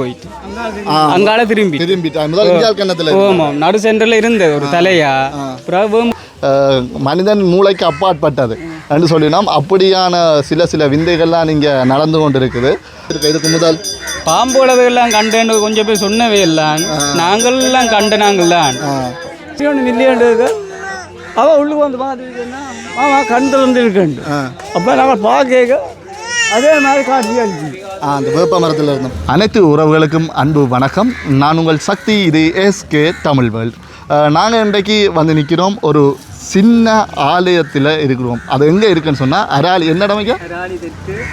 போயிட்டு. அங்கால திரும்பி. திரும்பிட்டா முதல் இந்தியா கண்ணத்தில் ஓமாம் நடு சென்டர்ல இருந்தது ஒரு தலையா? பிறகு மனிதன் மூளைக்கு அப்பாற்பட்டது என்று சொல்லினோம் அப்படியான சில சில விந்தைகள்லாம் இங்கே நடந்து கொண்டு இருக்குது இருக்கு இதுக்கு முதல். பாம்போடதெல்லாம் கண்டேன்னு கொஞ்சம் பேர் சொன்னவே எல்லாம் நாங்கள் எல்லாம் கண்ட நாங்கள் தான் ஒன்று மில்லியண்டுக்கு அவள் உள்ளுக்கு வந்து மாமா கண் திறந்து இருக்கண்டு அப்போ நாங்கள் பார்க்க அதே மாதிரி காட்சி அந்த வேப்ப மரத்தில் இருந்தோம். அனைத்து உறவுகளுக்கும் அன்பு வணக்கம். நான் உங்கள் சக்தி இது எஸ்கே தமிழ் வேர்ல்ட் நாங்கள் இன்றைக்கு வந்து நிற்கிறோம் ஒரு சின்ன ஆலயத்தில் இருக்கிறோம். அது எங்கே இருக்குன்னு சொன்னால் அராலி என்ன இடமைக்க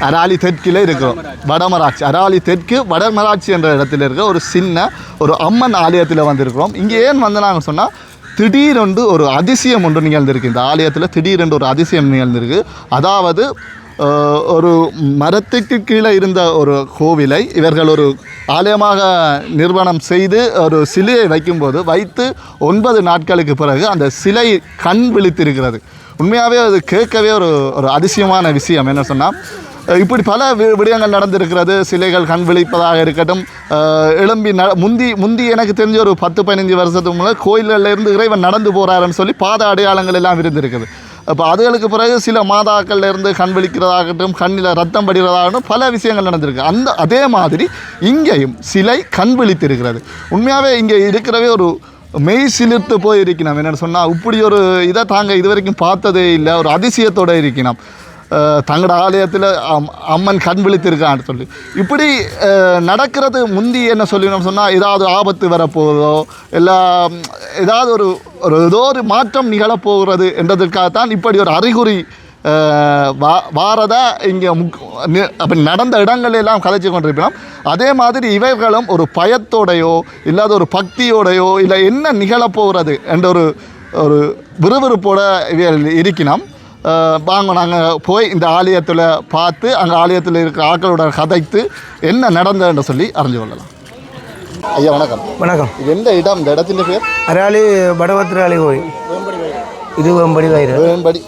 அராலி தெற்கில் இருக்கிறோம். வடமராட்சி. அராலி தெற்கு வடமராட்சி என்ற இடத்துல இருக்க ஒரு சின்ன ஒரு அம்மன் ஆலயத்தில் வந்திருக்கிறோம். இங்கே ஏன் வந்து நாங்கள் சொன்னால் திடீரென்று ஒரு அதிசயம் ஒன்று நிகழ்ந்திருக்கு. இந்த ஆலயத்தில் திடீரென்று ஒரு அதிசயம் நிகழ்ந்திருக்கு. அதாவது ஒரு மரத்துக்கு கீழே இருந்த ஒரு கோவிலை இவர்கள் ஒரு ஆலயமாக நிர்மாணம் செய்து ஒரு சிலையை வைக்கும்போது வைத்து ஒன்பது நாட்களுக்கு பிறகு அந்த சிலை கண் விழித்திருக்கிறது. உண்மையாகவே அது கேட்கவே ஒரு ஒரு அதிசயமான விஷயம். என்ன சொன்னால் இப்படி பல வி- விடயங்கள் நடந்திருக்கிறது. சிலைகள் கண் விழிப்பதாக இருக்கட்டும் எழும்பி ந முந்தி முந்தி எனக்கு தெரிஞ்ச ஒரு பத்து பதினஞ்சு வருஷத்துக்கு முன்னாடி கோயில்களில் இருந்து இறைவன் நடந்து போகிறாருன்னு சொல்லி பாத அடையாளங்கள் எல்லாம் இருந்திருக்குது அப்போ அதுகளுக்கு பிறகு சில மாதாக்கள்ல இருந்து கண் வலிக்கிறதாகட்டும் கண்ணில் ரத்தம் படிகிறதாகட்டும் பல விஷயங்கள் நடந்திருக்கு. அந்த அதே மாதிரி இங்கேயும் சிலை கண் விழித்திருக்கிறது. உண்மையாகவே இங்கே இருக்கிறவே ஒரு மெய் சிலிர்த்து போய் இருக்கணும் என்னென்னு சொன்னால் இப்படி ஒரு இதை தாங்க இது வரைக்கும் பார்த்ததே இல்லை. ஒரு அதிசயத்தோடு இருக்கணும் தங்களோட ஆலயத்தில் அம்மன் கண் விழித்திருக்கான்னு சொல்லி. இப்படி நடக்கிறது முந்தி என்ன சொல்லணும் சொன்னால் ஏதாவது ஆபத்து வரப்போகுதோ இல்லை ஏதாவது ஒரு ஒரு ஏதோ ஒரு மாற்றம் நிகழப்போகிறது என்றதற்காகத்தான் இப்படி ஒரு அறிகுறி வா வாரதா இங்கே முக் அப்படி நடந்த இடங்களெல்லாம் கதைச்சு கொண்டிருக்கிறோம் அதே மாதிரி இவைகளும் ஒரு பயத்தோடையோ இல்லாத ஒரு பக்தியோடையோ இல்லை என்ன நிகழப்போகிறது என்ற ஒரு ஒரு விறுவிறுப்போட இவைகள் இருக்கணும் வாங்க நாங்கள் போய் இந்த ஆலயத்தில் பார்த்து அங்கே ஆலயத்தில் இருக்கிற ஆக்களோட கதைத்து என்ன நடந்ததுன்னு சொல்லி அறிஞ்சு கொள்ளலாம். ஐயா வணக்கம். வணக்கம். இது எந்த இடம்? இந்த இடத்தின் பேர்? அராளி வடபத்திராளி கோயில். இது வேம்படி வயிறு. வேம்படி.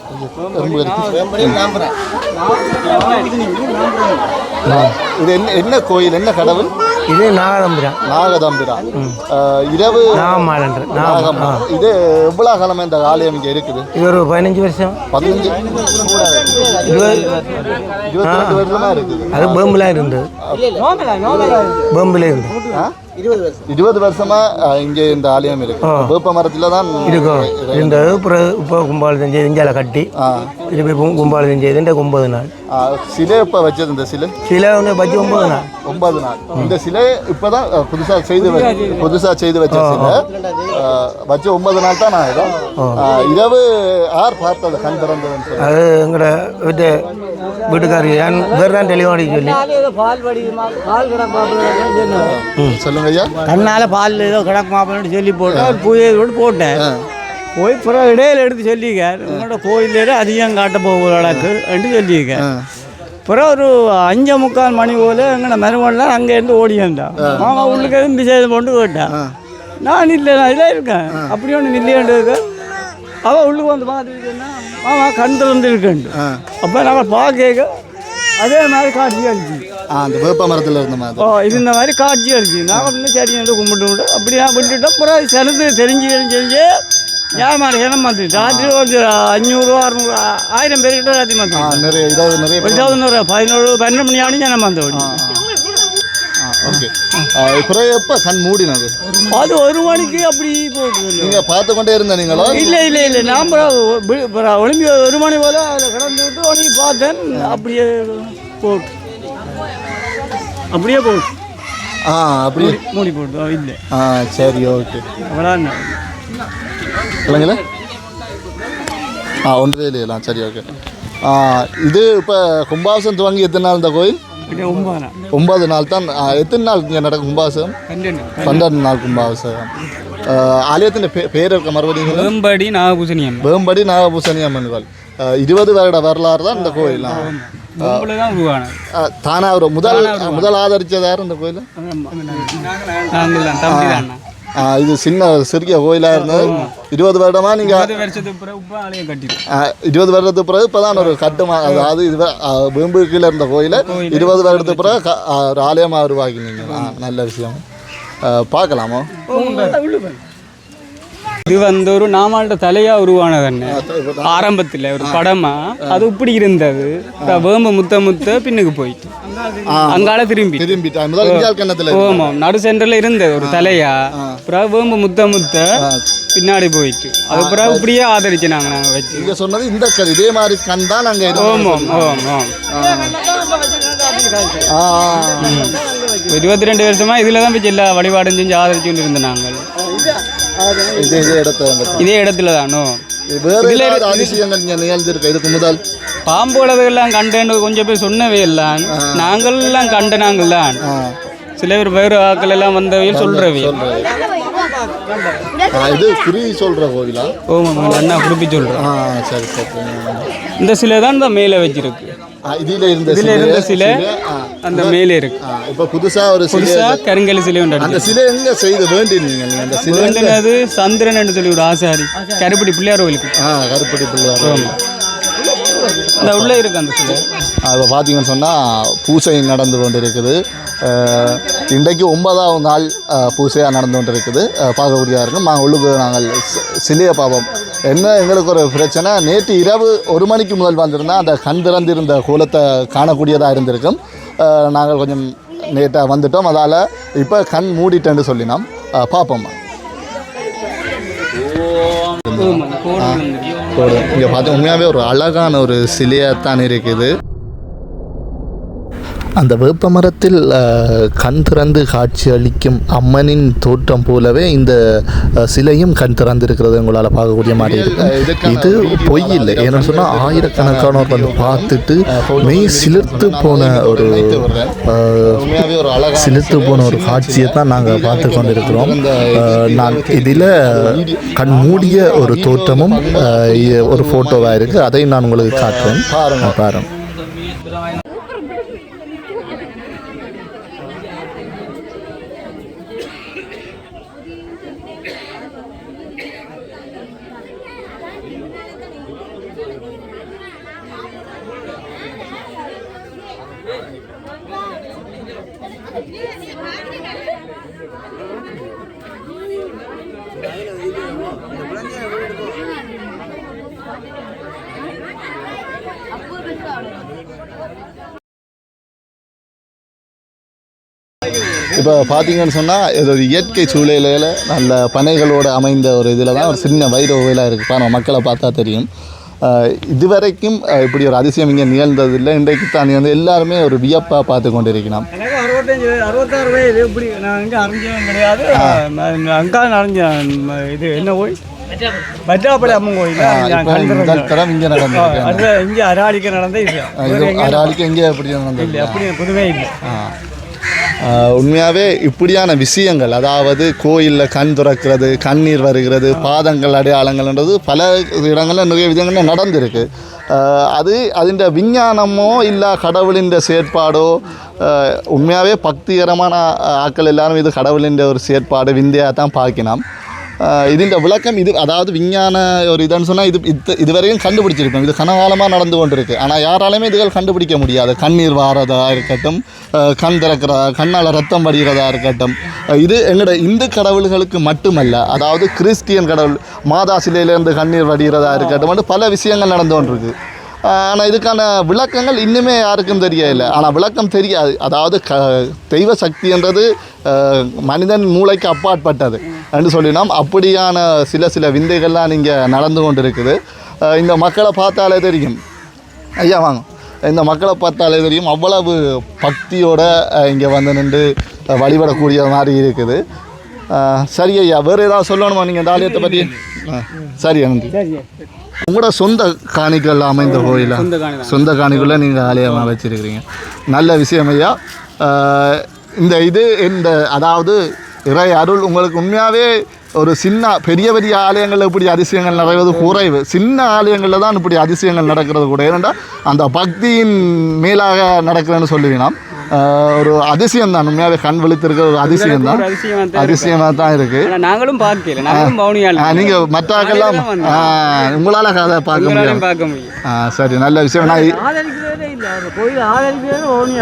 இது என்ன என்ன கோயில்? என்ன கடவுள்? இது நாகதம்பிரா. அஹ் இரவு நாகமாலன்று நாகம். நாகம். இது எவ்வளோ காலமாக இந்த ஆலயம் இங்கே இருக்குது? இது ஒரு பதினஞ்சு வருஷம். பதினஞ்சு? இருபது வருஷமாக இருக்குது. அது பேம்பில் இருந்தது. பேம்பில் இருந்தது. ஆ? இருபது வருஷமா. இங்கே இந்த ஆலயம் இருக்கு. வேப்ப மரத்துல தான் இருக்கும் அப்புறம் இப்போ கும்பாளம் செஞ்சது இஞ்சால கட்டி. திருப்பி கும்- கும்பாளம் செஞ்சது இந்த ஒன்பது நாள். சிலை இப்ப வச்சது இந்த சிலை? சில ஒன்று பச்சு ஒன்பது நாள். ஒன்பது நாள். இந்த சிலை இப்பதான் அஹ், புதுசா செய்து வ- புதுசா செய்து வச்ச சிலை. வச்ச ஒன்பது நாள் தான் நான் இரவு யார் பார்த்தது? கண் திறந்ததுன்னு சொல்லி. அது எங்களோட வீட்டு வீட்டுக்காரி வேறு தான் டெலிவரி சொல்லி. பால் கிடப்பாப்புன்னு சொல்லுங்க ஐயா. கண்ணால் பால் ஏதோ கிடக்குமாப்புன்னு சொல்லி போட்டேன் பூஜையோடு போட்டேன் போய் பிறகு இடையில எடுத்து சொல்லியிருக்கார். உங்களோட கோயிலேயே அதிகம் காட்ட போகிற அளவுக்கு என்று சொல்லியிருக்கேன் பிறகு ஒரு அஞ்சு முக்கால் மணி போல எங்கட மருமகள்லாம் அங்கேருந்து ஓடி வந்தான் மாமா உள்ளுக்கு எதுவும் விசேஷம் கொண்டு கேட்டான் நான் இல்லை நான் இதில் இருக்கேன். அப்படி ஒன்று இல்லையன்றது அவள் உள்ளுக்கு வந்து பார்த்துக்கிட்டேன்னா மாமா கண் திறந்து அப்போ நாங்கள் பார்க்க அதே மாதிரி காட்சி அளிச்சு. ஆ, அந்த வேப்ப மரத்துல இருந்த மாதிரி. ஓ இது இந்த மாதிரி காட்சி அளிச்சு. நாங்கள் வந்து சரி என்று கும்பிட்டு விட்டு அப்படியே விட்டுட்டோம். அப்புறம் சிறந்து தெரிஞ்சு தெரிஞ்சு ஏமாறு இனம் வந்து ராத்திரி ஒரு அஞ்சூறு அறுநூறு ஆயிரம் பேர்கிட்ட ராத்திரி வந்து நிறைய இதாவது நிறைய ஒரு பதினோரு பதினோரு பன்னெண்டு மணி ஆனு ஜனம் வந்தோம் ஓகே. பிறகு எப்ப? கண் மூடினது. அது ஒரு மணிக்கு அப்படி போட்டு நீங்க பார்த்து கொண்டே இருந்த நீங்களோ? இல்லை இல்லை இல்லை. நான் ஒளிம்பி ஒரு மணி போல அதில் கடந்து விட்டு உடனே பார்த்தேன். அப்படியே போட்டு. அப்படியே போட்டு. ஆ அப்படி மூடி போட்டு. இல்லை. ஆ சரி ஓகே. அவ்வளோதான் இல்லைங்களா ஆ ஒன்றே இல்லையா சரி ஓகே. ஆ, இது இப்போ கும்பாபிஷம் துவங்கி எத்தனை நாள் இந்த கோயில்? அப்படியே ஒன்பது நாள் தான் எத்தனை நாள் இங்கே நடக்கும் கும்பாபிஷேகம் பன்னெண்டு நாள் கும்பாபிஷேகம் ஆலயத்தின் பே பேர் இருக்க மறுபடியும் வேம்படி நாகபூசணியம் வேம்படி நாகபூசணி அம்மன் கோயில் ஆ, இருபது வருட வரலாறு தான் இந்த கோயில் தான் ஒரு முதல் முதல் ஆதரிச்சது யார் இந்த கோயில் இது சின்ன சிறிய கோயிலாக இருந்தது. இருபது வருடமா நீங்கள் இருபது பிறகு இப்போ வருடத்துக்கு பிறகு இப்போதான் ஒரு கட்டுமா அதாவது இது வேம்பு கீழே இருந்த கோயிலை இருபது வருடத்துக்கு பிறகு ஒரு ஆலயமாக உருவாக்கினீங்க. நல்ல விஷயம். பார்க்கலாமோ? இது வந்து ஒரு நாமாள்ட தலையா உருவானது என்ன ஆரம்பத்தில் ஒரு படமா. அது இப்படி இருந்தது. வேம்பு முத்த முத்த பின்னுக்கு போயிட்டு. அங்கால திரும்பி. திரும்பிட்டா முதல் இந்தியா கண்ணத்தில் ஓமாம் நடு சென்டர்ல இருந்தது ஒரு தலையா. அப்புறம் வேம்பு முத்த முத்த பின்னாடி போயிட்டு. அது பிறகு இப்படியே ஆதரிச்சு நாங்க நாங்க வச்சு. நீங்க சொன்னது இந்த கல் இதே மாதிரி கண் தான் நாங்கள் ஓமாம் ஓம் ஓம் ஆ. இருபத்தி ரெண்டு வருஷமா இதுல தான் வச்சு எல்லா வழிபாடும் செஞ்சு ஆதரிச்சு கொண்டு இருந்த நாங்கள். இதே இடத்துல தானோ வேற அதிசயங்கள் நிகழ்ந்திருக்கு? இதுக்கு முதல். பாம்போடதெல்லாம் கண்டேன்னு கொஞ்சம் பேர் சொன்னவே எல்லாம் நாங்கள் எல்லாம் கண்ட நாங்கள் தான் சில பேர் வேறு ஆக்கள் எல்லாம் வந்தவையில் சொல்றவே. இது குறி சொல்ற கோவிலா? ஓமாம் அண்ணா குறிப்பி சொல்றோம் ஆ சரி சரி. இந்த சிலை தான் இந்த மேலே வச்சிருக்கு. ஆ, இதுல இருந்த இதுல இருந்த சிலை. அந்த மேலே இருக்கு. ஆ, இப்ப புதுசா ஒரு சிலை புதுசா கருங்கல் சிலை உண்டு அந்த சிலை எங்க செய்து வேண்டினீங்க நீங்க? அந்த சிலை வேண்டினது சந்திரன் என்று சொல்லி ஒரு ஆசாரி கருப்படி பிள்ளையார் கோயிலுக்கு. ஆ கருப்பட்டி பிள்ளையார் ஆமா. இந்த உள்ள இருக்கு அந்த சிலை. இப்போ பார்த்தீங்கன்னு சொன்னால் பூசை நடந்து கொண்டு இருக்குது இன்றைக்கு ஒன்பதாவது நாள் பூசையாக நடந்து கொண்டு இருக்குது பார்க்கக்கூடியதாக இருக்கும். நாங்கள் உள்ளுக்கு நாங்கள் சிலையை பார்ப்போம். என்ன எங்களுக்கு ஒரு பிரச்சனை? நேற்று இரவு ஒரு மணிக்கு முதல் வந்திருந்தால் அந்த கண் திறந்திருந்த கோலத்தை காணக்கூடியதாக இருந்திருக்கும். நாங்கள் கொஞ்சம் நேட்டாக வந்துட்டோம். அதால் இப்போ கண் மூடிட்டேன்னு சொல்லினோம். அஹ், பார்ப்போம்மா இங்கே பார்த்து உண்மையாகவே ஒரு அழகான ஒரு சிலையாக தான் இருக்குது. அந்த வேப்ப மரத்தில் கண் திறந்து காட்சி அளிக்கும் அம்மனின் தோற்றம் போலவே இந்த சிலையும் கண் திறந்து இருக்கிறது உங்களால் பார்க்கக்கூடிய மாதிரி இருக்கும். இது பொய் இல்லை. ஏன்னு சொன்னால் ஆயிரக்கணக்கானோர் வந்து பார்த்துட்டு மெய் சிலிர்த்து போன ஒரு சிலிர்த்து போன ஒரு காட்சியை தான் நாங்கள் பார்த்து கொண்டிருக்கிறோம். நான் இதில் கண் மூடிய ஒரு தோற்றமும் ஒரு ஃபோட்டோவாக இருக்குது அதையும் நான் உங்களுக்கு காட்டுறேன். பாருங்க. இப்போ பார்த்தீங்கன்னு சொன்னால் இது ஒரு இயற்கை சூழலில் நல்ல பனைகளோடு அமைந்த ஒரு இதில் தான் ஒரு சின்ன வைர கோயிலாக இருக்குது பாருங்க மக்களை பார்த்தா தெரியும். இதுவரைக்கும் இப்படி ஒரு அதிசயம் இங்கே நிகழ்ந்ததில்லை. இன்றைக்கு தான் வந்து எல்லாருமே ஒரு வியப்பாக பார்த்து அறுபத்தஞ்சு அறுபத்தாறு வயது இப்படி நான் இங்கே அறிஞ்சவன் கிடையாது. அங்கே அறிஞ்சேன் இது என்ன அம்மன் கோயில். இங்கே இங்கே அராளிக்கு இது அராளிக்கு எங்கே எப்படி நடந்தது அப்படி புதுவே இல்லை. உண்மையாகவே இப்படியான விஷயங்கள் அதாவது கோயிலில் கண் துறக்கிறது கண்ணீர் வருகிறது பாதங்கள் அடையாளங்கள்ன்றது பல இடங்களில் நிறைய விதங்களில் நடந்திருக்கு. அது அதிண்ட விஞ்ஞானமோ இல்லை கடவுளின் செயற்பாடோ உண்மையாகவே பக்திகரமான ஆட்கள் எல்லாரும் இது கடவுளின் ஒரு செயற்பாடு விந்தையாக தான் பார்க்கினோம். இதில் விளக்கம் இது அதாவது விஞ்ஞான ஒரு இதுன்னு சொன்னால் இது இது இதுவரையும் கண்டுபிடிச்சிருக்கோம். இது கனவாலமாக நடந்து கொண்டிருக்கு. ஆனால் யாராலுமே இதுகள் கண்டுபிடிக்க முடியாது. கண்ணீர் வாரதா இருக்கட்டும் கண் திறக்கிறதா கண்ணால் ரத்தம் வடிகிறதா இருக்கட்டும். இது எங்களோட இந்து கடவுள்களுக்கு மட்டுமல்ல அதாவது கிறிஸ்டியன் கடவுள் மாதா சிலையிலேருந்து கண்ணீர் வடிகிறதா இருக்கட்டும் வந்து பல விஷயங்கள் நடந்து கொண்டிருக்கு. ஆனால் இதுக்கான விளக்கங்கள் இன்னுமே யாருக்கும் தெரியல ஆனால் விளக்கம் தெரியாது. அதாவது க தெய்வ சக்தின்றது மனிதன் மூளைக்கு அப்பாற்பட்டது என்று சொல்லினோம். அப்படியான சில சில விந்தைகள்லாம் இங்கே நடந்து கொண்டு இருக்குது இந்த மக்களை பார்த்தாலே தெரியும். ஐயா வாங்க. இந்த மக்களை பார்த்தாலே தெரியும். அவ்வளவு பக்தியோடு இங்கே வந்து நின்று வழிபடக்கூடிய மாதிரி இருக்குது. சரி ஐயா வேறு ஏதாவது சொல்லணுமா? நீங்கள் இந்த ஆலயத்தை பற்றி சரி நன்றி. உங்களோட சொந்த காணிகள் அமைந்த கோயிலா? சொந்த காணிக்குள்ளே நீங்கள் ஆலயமாக வச்சிருக்கிறீங்க. நல்ல விஷயம் ஐயா. இந்த இது இந்த அதாவது இறை அருள் உங்களுக்கு உண்மையாகவே ஒரு சின்ன பெரிய பெரிய ஆலயங்களில் இப்படி அதிசயங்கள் நடக்கிறது குறைவு. சின்ன ஆலயங்களில் தான் இப்படி அதிசயங்கள் நடக்கிறது கூட. ஏனென்றால் அந்த பக்தியின் மேலாக நடக்கிறேன்னு சொல்லுவீங்க. அஹ், ஒரு அதிசயம் தான் உண்மையாகவே கண் விழித்திருக்கிற ஒரு அதிசயம் தான் ஒரு அதிசயமா தான் அதிசயமாக தான் இருக்குது ஆனா நாங்களும் பார்க்கல. நாங்களும் நீங்கள் மற்றாக்கெல்லாம் உங்களால் கதை பார்க்க பார்க்க முடியும். ஆ சரி நல்ல விஷயம். நான்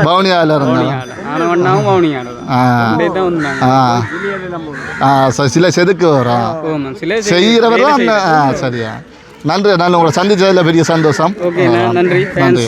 பவுனியாவில் இருந்தேன் சில செதுக்கு வரும். செய்கிறவர் தான் சரியா. நன்றி. நான் உங்களை சந்திச்சதில் பெரிய சந்தோஷம். ஓகே நன்றி. நன்றி.